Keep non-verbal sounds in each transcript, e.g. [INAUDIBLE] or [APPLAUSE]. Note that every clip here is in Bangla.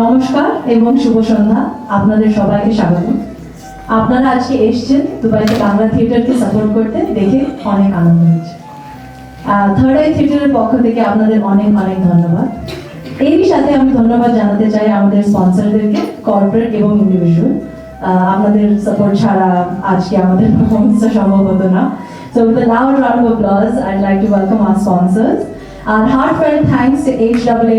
নমস্কার এবং শুভ সন্ধ্যা। আপনাদের সবাইকে স্বাগত আপনারা আজকে এসছেন দুবাইতে বাংলা থিয়েটারকে সাপোর্ট করতে। দেখে অনেক আনন্দ হচ্ছে। থার্ড আই থিয়েটারের পক্ষ থেকে আপনাদের অনেক অনেক ধন্যবাদ। এরই সাথে আমি ধন্যবাদ জানাতে চাই আমাদের স্পন্সরদেরকে কর্পোরেট এবং ইন্ডিভিজুয়াল আপনাদের সাপোর্ট ছাড়া আজকে আমাদের পারফরমেন্সটা সম্ভব হতো না। So with a loud round of applause, I'd like to welcome our sponsors. Our heartfelt thanks to HAA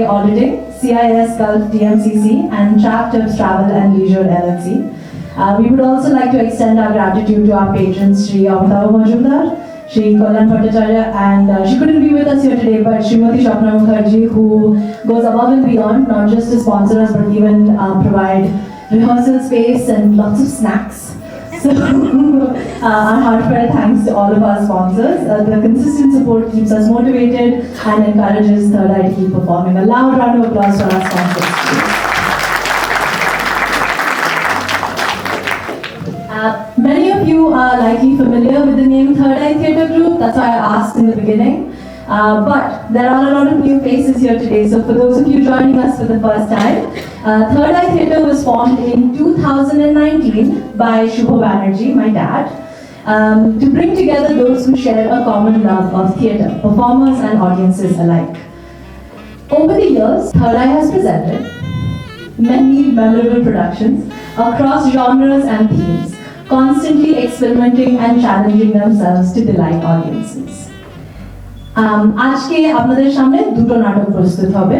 CIS Gulf DMCC, and Tips Travel and Leisure LLC. Uh, we would also like to extend our gratitude to our patrons, Sri Amitava Majumdar, Sri Kalyan Bhattacharya, and uh, she couldn't be with us here today, but Srimati Shapna Mukherjee, who goes above and beyond, not just to sponsor us, but even uh, provide rehearsal space and lots of snacks. So, [LAUGHS] uh, our heartfelt thanks to all of our sponsors. Uh, the consistent support keeps us motivated and encourages Third Eye to keep performing. A loud round of applause for our sponsors. Uh, many of you are likely familiar with the name Third Eye Theatre Group, that's why I asked in the beginning. Uh, but there are a lot of new faces here today, so for those of you joining us for the first time, uh, Third Eye Theatre was formed in 2019 by Shubho Banerjee, my dad, um, to bring together those who share a common love of theatre, performers and audiences alike. Over the years, Third Eye has presented many memorable productions across genres and themes, constantly experimenting and challenging themselves to delight audiences. আজকে আপনাদের সামনে দুটো নাটক প্রস্তুত হবে।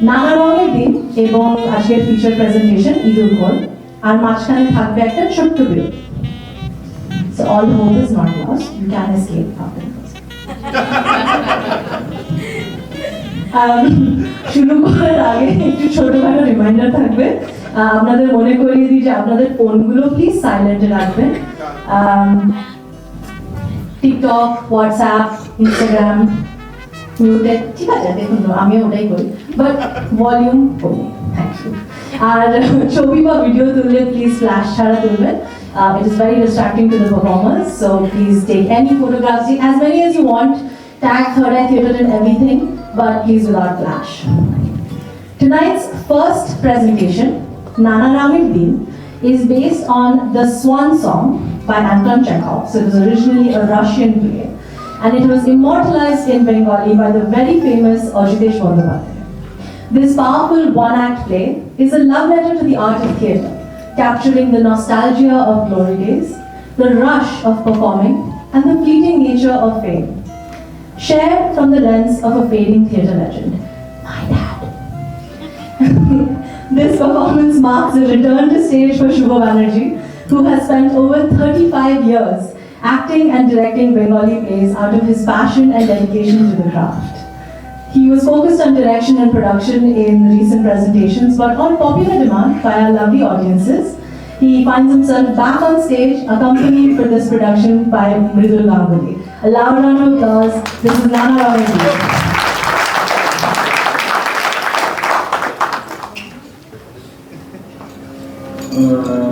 নানা রঙের দিন এবং আজকের ফিচার প্রেজেন্টেশন ঈদুল গোল আর মাঝখানে থাকবে একটা ছোট্ট বিরতি So all hope is not lost. You can escape after [LAUGHS] শুরু করার আগে একটু ছোটখাটো রিমাইন্ডার থাকবে। আপনাদের মনে করিয়ে দিই যে আপনাদের ফোনগুলো প্লিজ সাইলেন্টে রাখবেন। TikTok WhatsApp ইনস্টাগ্রাম মিউটেড ঠিক আছে দেখুন তো, আমিও ওটাই করি বাট ভলিউম কমি থ্যাংক ইউ আর ছবি বা ভিডিও তুললে প্লিজ ফ্ল্যাশ ছাড়া তুলবেন it is very distracting to the performers so please take any photographs as many as you want tag third eye theatre and everything but please without flash Tonight's first presentation, Nana Ramir Din, is based on the Swan Song by Anton Chekhov. So it was originally a Russian play, and it was immortalized in Bengali by the very famous Ajitesh Bandyopadhyay. This powerful one-act play is a love letter to the art of theatre, capturing the nostalgia of glory days, the rush of performing, and the fleeting nature of fame. Shared from the lens of a fading theatre legend, my dad. [LAUGHS] this performance marks a return to stage for Shubha Banerjee, who has spent over 35 years acting and directing Bengali plays out of his passion and dedication to the craft. He was focused on direction and production in recent presentations, but on popular demand by our lovely audiences, he finds himself back on stage accompanied for this production by Mridul Ganguly. A loud round of applause. This is Nana Rawindy. Uh...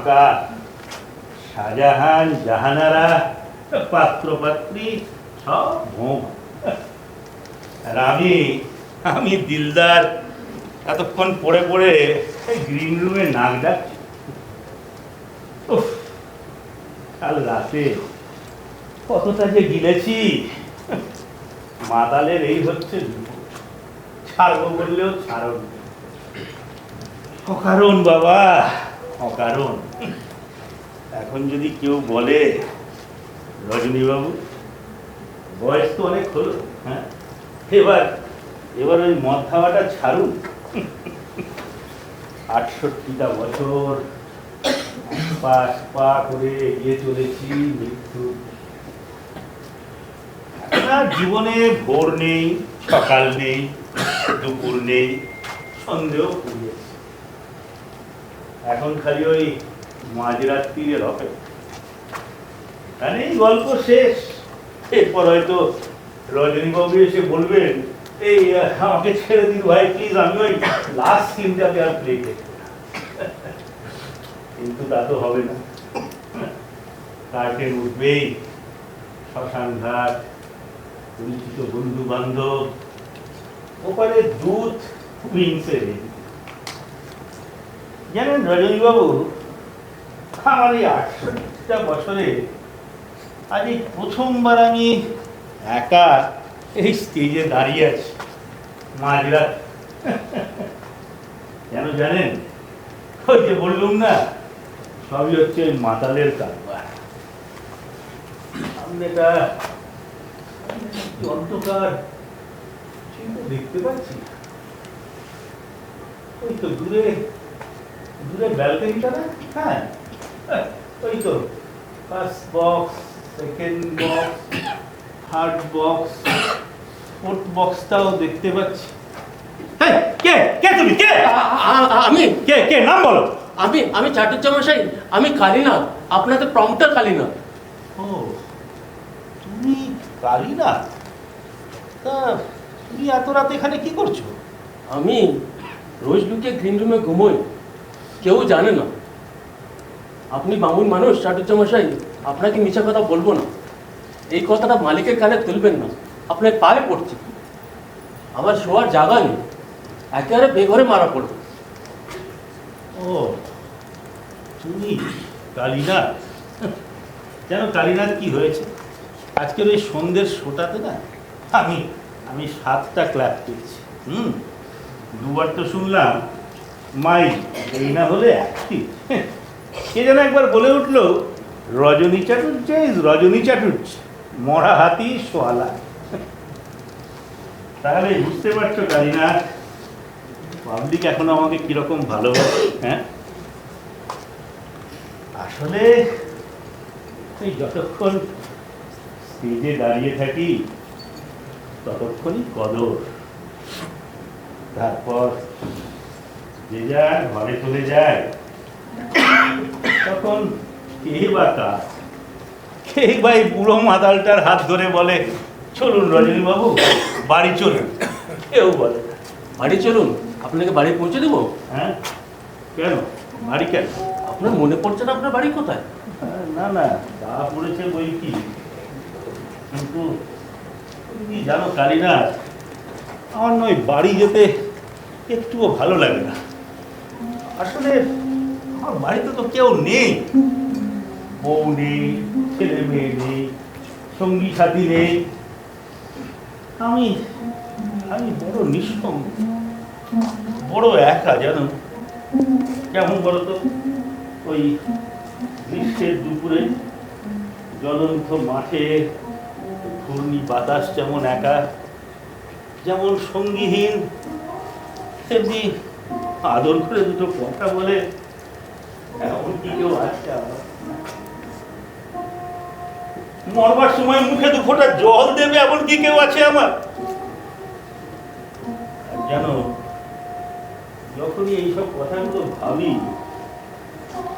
ফাঁকা শাহজাহান, জাহানারা পাত্র পাত্রী সব ভোগ আর আমি আমি দিলদার। এতক্ষণ পড়ে পড়ে গ্রিন রুমে নাক ডাকছি। কাল রাতে কতটা যে গিলেছি। মাতালের এই হচ্ছে। ছাড়বো বললেও ছাড়ব না। অকারণ বাবা অকারণ। এখন যদি কেউ বলে, রজনীবাবু, বয়স তো অনেক হলো হ্যাঁ? এবার এবার ওই মদ খাওয়াটা ছাড়ুন। আটষট্টিটা বছর পাশ পা করে এগিয়ে চলেছি মৃত্যু। জীবনে ভোর নেই, সকাল নেই, দুপুর নেই, সন্দেহ এখন খালি ওই মাঝরাত্রির অপেক্ষা মানে এই গল্প শেষ। এরপর হয়তো রজনীবাবু এসে বলবেন, এই আমাকে ছেড়ে দিন ভাই প্লিজ আমি ওই লাস্ট সিনটাকে আর প্লে কিন্তু তা তো হবে না। কার্টেন উঠবেই, শ্মশান ঘাট, পরিচিত বন্ধু বান্ধব ওপারে দুধ উইংসে জানেন রজনীবাবু, আমার এই আটষট্টিটা বছরে আজ এই প্রথমবার আমি একা এই স্টেজে দাঁড়িয়ে আছি, মাঝরাত। কেন জানেন? ওই যে বললুম না, সবই হচ্ছে ওই মাতালের কারবার। সামনে এটা কি অন্ধকার দেখতে পাচ্ছি। ওই তো দূরে দূরে ব্যালকনিটা না? হ্যাঁ। হ্যাঁ, ওই তো। First box second box third box fourth বক্সটাও দেখতে পাচ্ছি। কে? কে তুমি? কে? আমি। কে কে? নাম বলো। আমি আমি চাটুর্যমশাই আমি কালীনাথ। আপনাদের প্রম্পটার কালীনাথ। ও তুমি কালিনা তা তুমি এত রাতে এখানে কি করছ? আমি রোজ লুকিয়ে গ্রিন রুমে ঘুমোই। কেউ জানে না। আপনি বামুন মানুষ চাটুর্যমশাই আপনাকে মিছা কথা বলব না। এই কথাটা মালিকের কানে তুলবেন না। আপনার পায়ে পড়ছে আমার শোয়ার জায়গা নেই। একেবারে বেঘরে মারা পড়বে। ও, তুমি কালীনাথ? জানো কালীনাথ কি হয়েছে? আজকের ওই সন্ধ্যের শোটাতে না, আমি আমি সাতটা ক্লাস পেয়েছি। হুম, দুবার তো শুনলাম মাই, এই না হলে একটি। কে যেন একবার বলে উঠল, রজনী চাটুর্য ইজ রজনী চাটুর্য মরা হাতি সোয়ালা। তাহলে বুঝতে পারছ কালীনাথ পাবলিক এখন আমাকে কীরকম ভালোবাসে হ্যাঁ? আসলে এই যতক্ষণ স্টেজে দাঁড়িয়ে থাকি, ততক্ষণই কদর। তারপর যে যার ঘরে চলে যায়। তখন কে বা কার কে বা এই বুড়ো মাতালটার হাত ধরে বলে চলুন রজনীবাবু বাড়ি চলুন। কেউ বলে বাড়ি চলুন আপনাকে বাড়ি পৌঁছে দেবো? হ্যাঁ। কেন? বাড়ি কেন? আপনার মনে পড়ছে না আপনার বাড়ি কোথায়? না না তা পড়েছে বই কি? কিন্তু তুমি জানো কালীনাথ আমার নয় বাড়ি যেতে একটুও ভালো লাগে না। আসলে আমার বাড়িতে তো কেউ নেই। বউ নেই, ছেলে মেয়ে নেই, সঙ্গী সাথী নেই। আমি আমি বড় নিঃসঙ্গ বড় একা জানো কেমন বলো তো ওই গ্রীষ্মের দুপুরে, জ্বলন্ত মাঠে, ঘূর্ণি বাতাস যেমন একা, যেমন সঙ্গীহীন, তেমনি আদর করে দুটো কথা বলে মরবার সময় মুখে দু জল দেবে, এমন কি কেউ আছে আমার? জানো যখনই এইসব কথাগুলো ভাবি,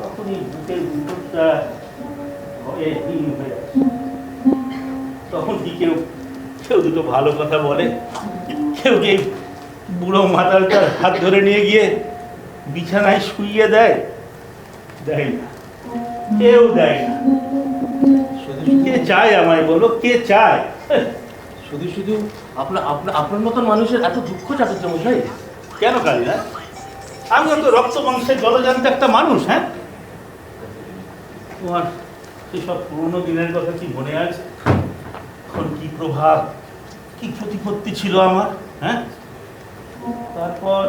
তখনই বুকের আসে। তখন কি কেউ কেউ দুটো ভালো কথা বলে, কেউ কেউ বুড়ো মাতালটার হাত ধরে নিয়ে গিয়ে বিছানায় শুইয়ে দেয়। দেয় না। কেউ দেয় না। শুধু কে চায় আমায় বলো? কে চায়? শুধু শুধু আপনার আপনার আপনার মতন মানুষের এত দুঃখ চাটুর্যমশাই কেন কালী না? আমিও তো রক্ত মাংসের জলজান্ত একটা মানুষ হ্যাঁ? তোমার সেসব পুরোনো দিনের কথা কি মনে আছে? এখন কি প্রভাব কি প্রতিপত্তি ছিল আমার হ্যাঁ? তারপর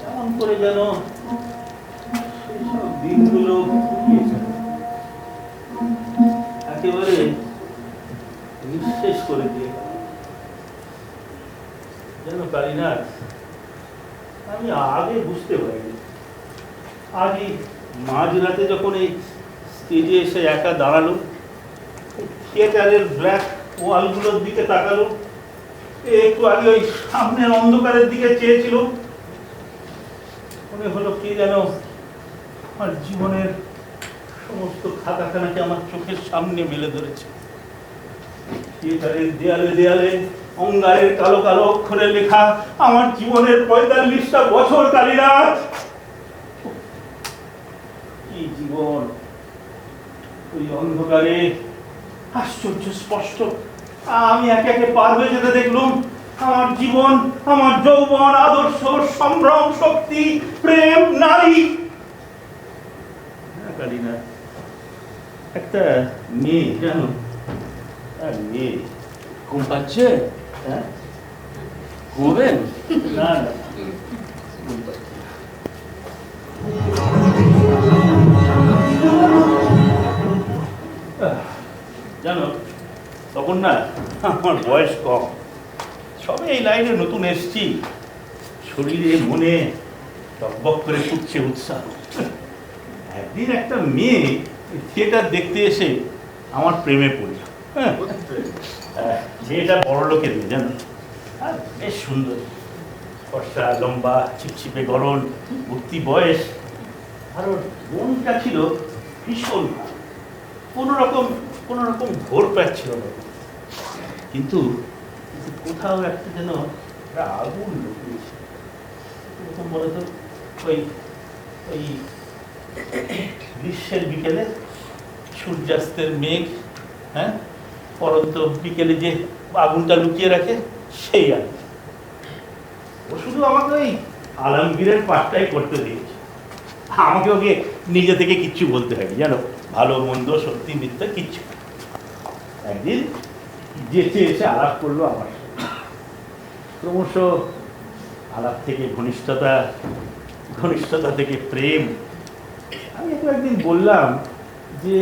কেমন করে যেন দিনগুলো একেবারে নিঃশেষ করে দিয়ে। যেন আমি আগে বুঝতে পারিনি আজই মাঝরাতে যখন এই স্টেজে এসে একা দাঁড়াল থিয়েটারের ব্ল্যাক ওয়ালগুলোর দিকে তাকালো একটু আগে ওই সামনের অন্ধকারের দিকে চেয়েছিল। মনে হলো কি যেন আমার জীবনের সমস্ত খাতাখানাকে আমার চোখের সামনে মেলে ধরেছে। থিয়েটারের দেয়ালে দেয়ালে, অঙ্গারের কালো কালো অক্ষরে লেখা, আমার জীবনের পঁয়তাল্লিশটা বছর, কালীনাথ! কি জীবন! ওই অন্ধকারে আশ্চর্য স্পষ্ট আমি একে একে পার হয়ে যেতে দেখলুম। আমার জীবন আমার যৌবন আদর্শ সম্ভ্রম শক্তি প্রেম নারী। হ্যাঁ, একটা মেয়ে জানো মেয়ে। ঘুম পাচ্ছে? হ্যাঁ? ঘুমবেন? না না। ঘুম পাচ্ছে জানো তখন না আমার বয়স কম। সবে এই লাইনে নতুন এসছি। শরীরে, মনে টকবক করে ফুটছে উৎসাহ। একদিন একটা মেয়ে থিয়েটার দেখতে এসে আমার প্রেমে পড়ল। হ্যাঁ। মেয়েটা বড় লোকের মেয়ে, জানো? বেশ সুন্দর। ফর্সা, লম্বা ছিপছিপে গরম ভর্তি বয়স। আর ওর মনটা ছিল ভীষণ কোনো রকম কোনো রকম ঘোর পাচ্ছিল না। কিন্তু কোথাও একটা যেন একটা আগুন লুকিয়েছে। এরকম বলে তো ওই ওই গ্রীষ্মের বিকেলে সূর্যাস্তের মেঘ হ্যাঁ? পরন্ত বিকেলে যে আগুনটা লুকিয়ে রাখে, সেই আগুন। ও শুধু আমাকে ওই আলমগীরের পাঠটাই করতে দিয়েছে। আমাকে ওকে নিজে থেকে কিচ্ছু বলতে হয়নি। জানো, ভালো, মন্দ, সত্যি, মিথ্যা কিচ্ছু। একদিন যেচে এসে আলাপ করল আমার। ক্রমশ আলাপ থেকে ঘনিষ্ঠতা ঘনিষ্ঠতা থেকে প্রেম। আমি একটু একদিন বললাম যে,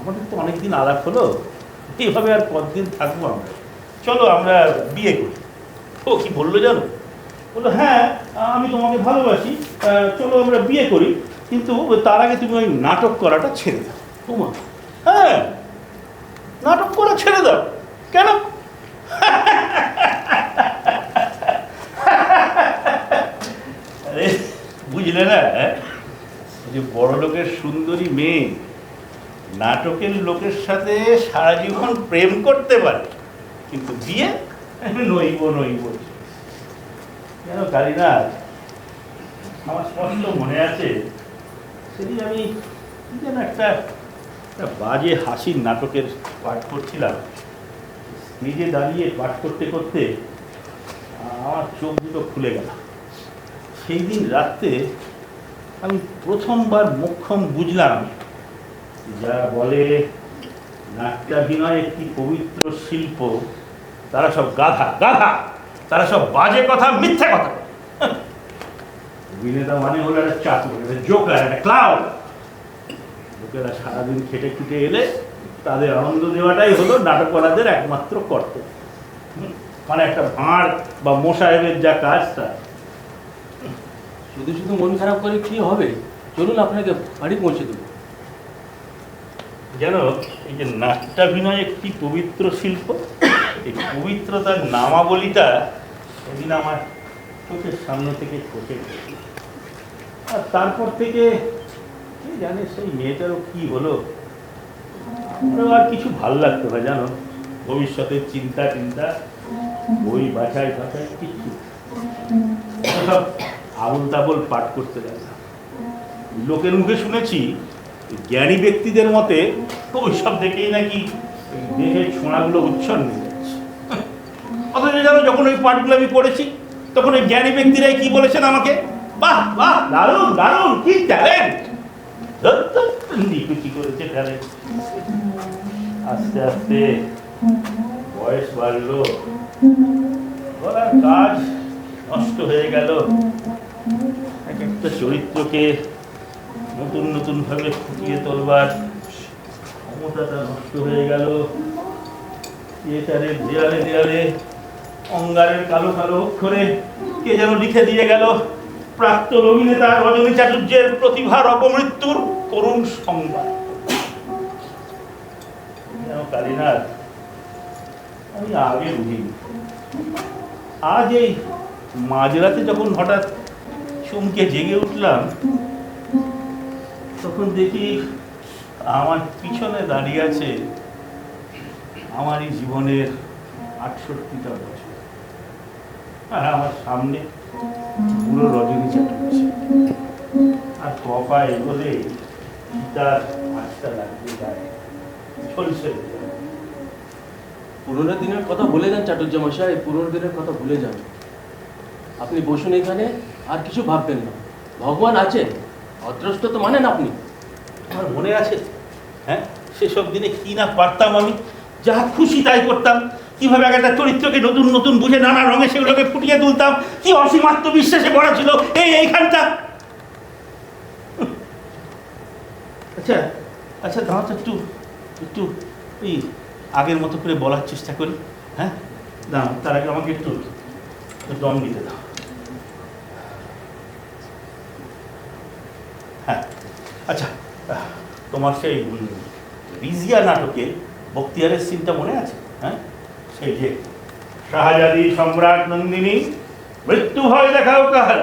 আমাদের তো অনেকদিন আলাপ হলো এইভাবে আর কতদিন থাকব আমরা? চলো আমরা বিয়ে করি। ও কি বলল জানো? বলল হ্যাঁ আমি তোমাকে ভালোবাসি চলো আমরা বিয়ে করি, কিন্তু তার আগে তুমি ওই নাটক করাটা ছেড়ে দাও। তোমার হ্যাঁ ছেড়ে দাও। কেন? বুঝলে না হ্যাঁ? যে বড় লোকের সুন্দরী মেয়ে, নাটকের লোকের সাথে সারা জীবন প্রেম করতে পারে, কিন্তু বিয়ে নইব নইব। কেন কালীনাথ? আমার স্পষ্ট মনে আছে, সেদিন আমি যেন একটা একটা বাজে হাসির নাটকের পাঠ করছিলাম। নিজে দাঁড়িয়ে পাঠ করতে করতে আমার চোখ দুটো খুলে গেল। সেই দিন রাত্রে আমি প্রথমবার মোক্ষম বুঝলাম যারা বলে নাট্যাভিনয় একটি পবিত্র শিল্প, তারা সব গাধা গাধা, তারা সব বাজে কথা, মিথ্যে কথা। অভিনেতা মানে হলো একটা চাতুর, একটা জোকার, একটা ক্লাউড লোকেরা সারাদিন খেটে খুটে এলে তাদের আনন্দ দেওয়াটাই হলো নাটকওয়ালাদের একমাত্র কর্তব্য। মানে একটা ভাঁড় বা মোসাহেবের যা কাজ তা। শুধু শুধু মন খারাপ করে কি হবে? চলুন আপনাকে বাড়ি পৌঁছে দেবো। যেন এই যে নাট্যাভিনয় একটি পবিত্র শিল্প এই পবিত্রতার নামাবলিটা সেদিন আমার চোখের সামনে থেকে খসে আর তারপর থেকে কে জানে সেই মেয়েটারও কি হলো? আর কিছু ভালো লাগতো না জানো ভবিষ্যতের চিন্তা চিন্তা বই বাছাই বাছাই কিচ্ছু আবল তাবল পাঠ করতে লাগলাম লোকের মুখে শুনেছি জ্ঞানী ব্যক্তিদের মতে তো ওইসব দেখেই নাকি দেহের ছোঁড়াগুলো উচ্ছন্ন হয়ে যাচ্ছে অথচ জানো যখন ওই পাঠগুলো আমি পড়েছি তখন ওই জ্ঞানী ব্যক্তিরাই কি বলেছেন আমাকে বাহ বাহ দারুণ দারুণ কি ট্যালেন্ট করেছে ট্যালেন্ট আস্তে আস্তে। বয়স বাড়লো। গলার কাজ নষ্ট হয়ে গেল। এক একটা চরিত্রকে নতুন নতুন ভাবে ফুটিয়ে তোলবার ক্ষমতাটা নষ্ট হয়ে গেল। থিয়েটারের দেয়ালে দেয়ালে, অঙ্গারের কালো কালো অক্ষরে কে যেন লিখে দিয়ে গেল, প্রাক্তন অভিনেতা রজনী চাটুর্যের প্রতিভার অপমৃত্যুর করুণ সংবাদ। আমি আগে আজ এই মাঝরাতে যখন হঠাৎ চমকে জেগে উঠলাম, তখন দেখি আমার পিছনে দাঁড়িয়ে আছে আমারই জীবনের আটষট্টিটা বছর। আর আমার সামনে পুরো রজনী চাটুর্য আর কপা এগোলে তার আটটা লাগিয়ে যায় যায়। পুরোনো দিনের কথা ভুলে যান চাটুর্য মশাই পুরোনো দিনের কথা ভুলে যান। আপনি বসুন এখানে, আর কিছু ভাববেন না। ভগবান আছে অদ্রষ্ট তো মানেন আপনি। আমার মনে আছে হ্যাঁ সেসব দিনে কি না পারতাম আমি? যা খুশি তাই করতাম। কীভাবে এক একটা চরিত্রকে নতুন নতুন বুঝে নানা রঙে সেগুলোকে ফুটিয়ে তুলতাম? কি অসীমাত্ম বিশ্বাসে ভরা ছিল এই এইখানটা? আচ্ছা আচ্ছা দাঁড়া একটু। একটু এই আগের মতো করে বলার চেষ্টা করি হ্যাঁ? দাঁড়াও, তার আগে আমাকে একটু দম দিতে দাও। হ্যাঁ আচ্ছা তোমার সেই রিজিয়া নাটকে বক্তিয়ারের সিনটা মনে আছে? হ্যাঁ সেই যে, শাহজাদি সম্রাট নন্দিনী, মৃত্যু ভয় দেখাও কাহার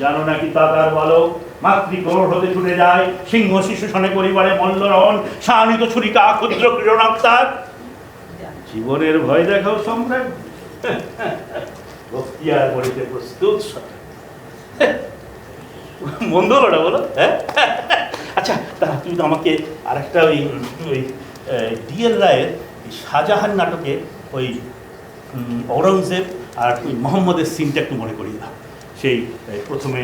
জানো নাকি তাতার বালক? মাতৃগৌর হতে ছুটে যায়, সিংহ শিশু শনে পরিবারে মল্লরহন, শানিত ছুরিকা, ক্ষুদ্র ক্রীড়নাক্তার। জীবনের ভয় দেখাও সম্রাট। বক্তিয়ার বলিতে প্রস্তুত মন্দ হলো বলো হ্যাঁ? আচ্ছা তা তুমি তো আমাকে আরেকটা ওই ওই ডিএল রায়ের শাহজাহান নাটকে ওই ঔরঙ্গজেব আর ওই মোহাম্মদের সিনটা একটু মনে করিয়ে দাও। সেই প্রথমে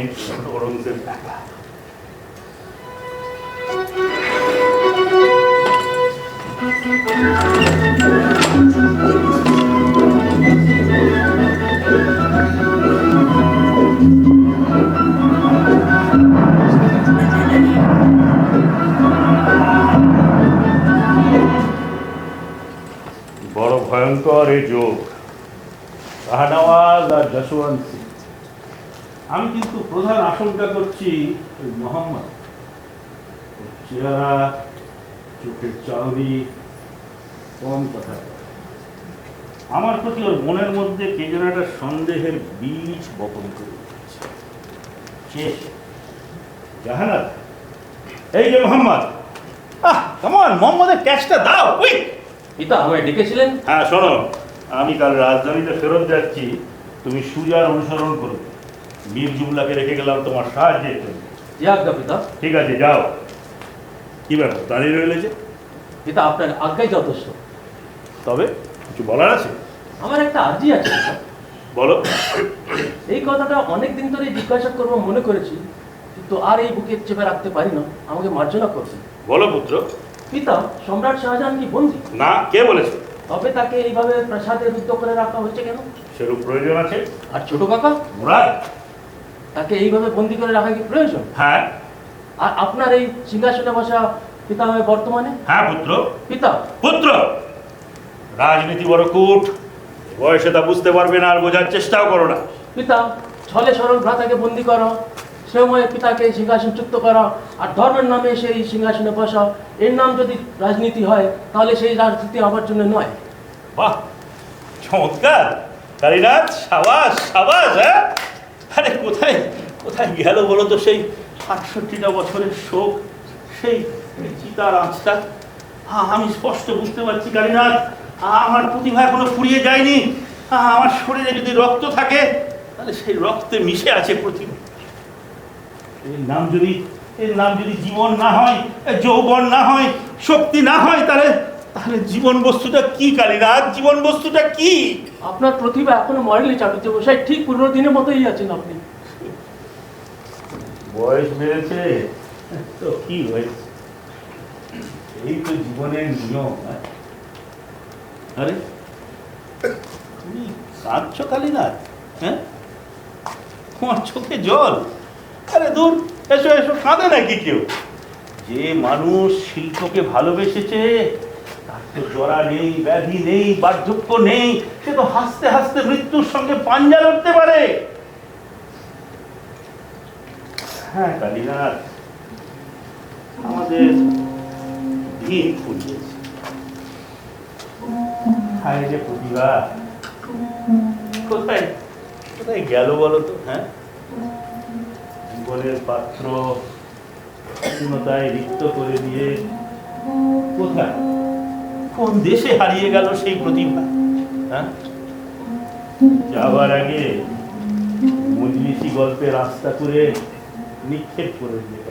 ঔরঙ্গজেব একা। বড় ভয়ঙ্কর এই যোগ। শাহনওয়াজ আর যশবন্ত। সিং আমি কিন্তু প্রধান আশঙ্কা করছি ওই মোহাম্মদ। চেহারা চোখের চাউরি কম কথা। আমার প্রতি ওর মনের মধ্যে কে যেন একটা সন্দেহের বীজ বপন করে। কে? জাহানাত। এই যে মোহাম্মদ। আহ কেমন মোহাম্মদের ক্যাচটা দাও। উইক পিতা আমায় ডেকেছিলেন? হ্যাঁ শোনো আমি কাল রাজধানীতে ফেরত যাচ্ছি। তুমি সুজার অনুসরণ করো মীর জুমলাকে রেখে গেলাম তোমার সাহায্যের জন্য যে আজ্ঞা পিতা। ঠিক আছে যাও। কি ব্যাপার দাঁড়িয়ে রইলে যে? পিতা আপনার আজ্ঞাই যথেষ্ট। তবে কিছু বলার আছে? আমার একটা আর্জি আছে বলো। এই কথাটা অনেক দিন ধরে জিজ্ঞাসা করব মনে করেছি। কিন্তু আর এই বুকে চেপে রাখতে পারি না। আমাকে মার্জনা করবেন বলো পুত্র। পিতা সম্রাট শাহজাহান কি বন্দি? না কে বলেছে? তবে তাকে এইভাবে প্রাসাদে রুদ্ধ করে রাখা হয়েছে কেন? সেরূপ প্রয়োজন আছে। আর ছোট কাকা? মুরাদ। তাকে এইভাবে বন্দি করে রাখা কি প্রয়োজন? হ্যাঁ। আর আপনার এই সিংহাসনে বসা পিতা হয় বর্তমানে? হ্যাঁ পুত্র। পিতা? পুত্র। রাজনীতি বড় কূট। বয়সে তা বুঝতে পারবে না আর বোঝার চেষ্টাও করো না। পিতা ছলে সরল ভ্রাতাকে বন্দি করো। সময় পিতাকে সিংহাসনচ্যুত করা। আর ধর্মের নামে সেই সিংহাসনে বসা এর নাম যদি রাজনীতি হয় তাহলে সেই রাজনীতি আমার জন্য নয়। বাহ! চমৎকার। কালীনাথ সাবাস সাবাস হ্যাঁ? আরে কোথায় কোথায় গেল বলো তো সেই আটষট্টিটা বছরের শোক, সেই চিতার আঁচটা? হ্যাঁ আমি স্পষ্ট বুঝতে পারছি কালীনাথ। আমার প্রতিভা এখনও ফুরিয়ে যায়নি। আমার শরীরে যদি রক্ত থাকে, তাহলে সেই রক্তে মিশে আছে প্রতিভা। এর নাম যদি, এর নাম যদি জীবন না হয় যৌবন না হয়, শক্তি না হয়, তাহলে তাহলে জীবন বস্তুটা কি কালীনাথ জীবন বস্তুটা কি? আপনার প্রতিভা এখনও মরেনি চাটুর্য মশাই। ঠিক পুরোনো দিনের মতোই আছেন আপনি। বয়স বেড়েছে? তো কি হয়েছে এই তো জীবনের নিয়ম হ্যাঁ? আরে তুমি কাঁদছো কালীনাথ হ্যাঁ? তোমার চোখে জল? আরে দূর এসো এসো কাঁদে নাকি কেউ? যে মানুষ শিল্পকে ভালোবেসেছে জরা নেই, ব্যাধি নেই, বার্ধক্য নেই, সে তো হাসতে হাসতে মৃত্যুর সঙ্গে পাঞ্জা লড়তে পারে। হ্যাঁ কালীনাথ, আমাদের দিন ফুরিয়েছে হায় যে প্রতিভা, কোথায় কোথায় গেল বলো তো হ্যাঁ? জীবনের পাত্র পূর্ণতায় রিক্ত করে দিয়ে কোথায়? কোন দেশে হারিয়ে গেল সেই প্রতিভা? হ্যাঁ? যাবার আগে মজলিসি গল্পের রাস্তা করে নিক্ষেপ করে দিয়ে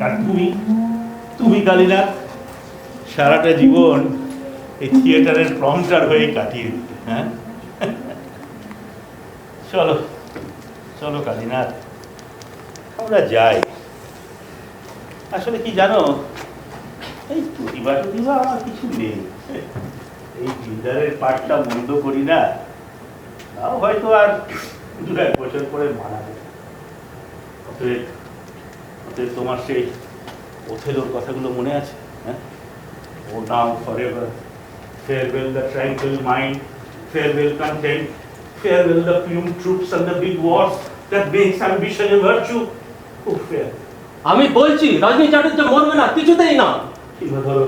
আর তুমি? তুমি কালীনাথ সারাটা জীবন এই থিয়েটারের প্রমটার হয়ে কাটিয়ে দিতে হ্যাঁ? চলো চলো কালীনাথ, আমরা যাই। আসলে কি জানো এই আমার কিছু নেই। এই পাঠটা বন্ধ করি না, তাও হয়তো আর দু এক বছর পরে অতএব তোমার সেই ওথেলোর কথাগুলো মনে আছে? হ্যাঁ? ও now forever farewell the tranquil mind farewell content farewell the plumed troops and the big wars that makes ambition a virtue oh fare আমি বলছি রজনী চাটুর্য মরবে না, কিছুতেই না। কিংবা ধরো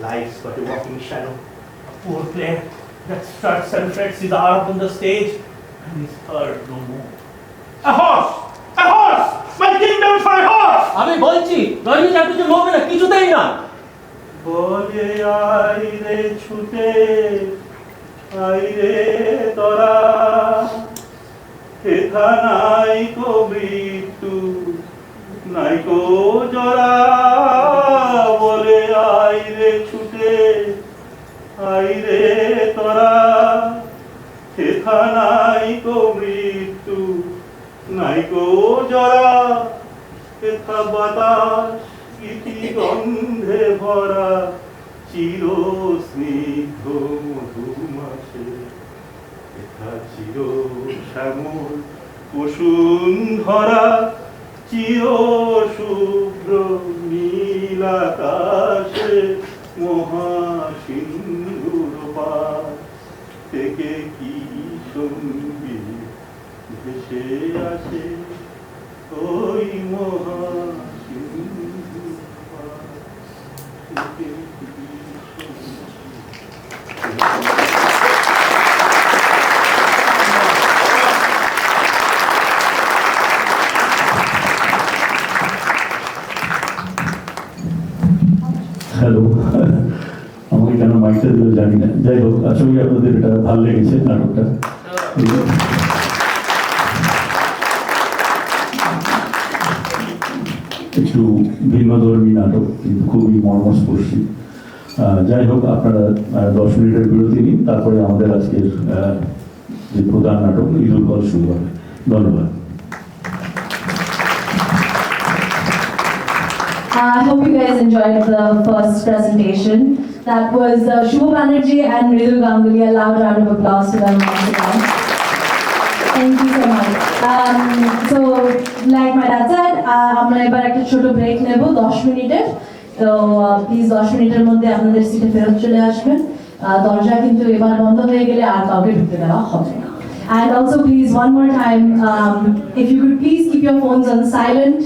life's but a walking shadow a poor player that struts and frets his arm on the stage and is heard no more a horse a horse my kingdom for a horse আমি বলছি রজনী চাটুর্য মরবে না কিছুতেই না বলে আই রে ছুটে আই রে তোরা হেথা নাই কো মৃত্যু নাই কো জরা আই রে তোরা। হেথা নাই কো মৃত্যু, নাই কো জরা। হেথা বাতাস ইতি গন্ধে ভরা, চির স্নিগ্ধ মধুমাসে এথা চির শ্যামল বসুন্ধরা চির শুভ্র নীল আকাশে মহাসিন্ধুর পার থেকে কি সঙ্গী ভেসে আসে ওই পার থেকে কি সংগীত হ্যালো আমাকে কেন মাইকটা দিল জানি না। যাই হোক আসলে আপনাদের এটা ভালো লেগেছে নাটকটা। একটু ভিন্নধর্মী নাটক কিন্তু খুবই মর্মস্পর্শী। যাই হোক, আপনারা দশ মিনিটের বিরতি নিন, তারপরে আমাদের আজকের যে প্রধান নাটক কল শুরু হবে। ধন্যবাদ। I hope you guys enjoyed the first presentation. That was uh, Shubha Banerjee and Mridul Ganguly. A loud round of applause to them once again. Thank you so much. Um, so, like my dad said, uh, আমরা এবার একটা ছোট ব্রেক নেব দশ মিনিটের তো প্লিজ দশ মিনিটের মধ্যে আপনাদের সিটে ফেরত চলে আসবেন আহ, দরজা কিন্তু এবার বন্ধ হয়ে গেলে আর কাউকে ঢুকতে দেওয়া হবে না And also please, one more time, um, if you could please keep your phones on silent.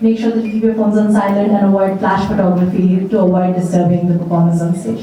Make sure that you keep your phones on silent and avoid flash photography to avoid disturbing the performance on stage.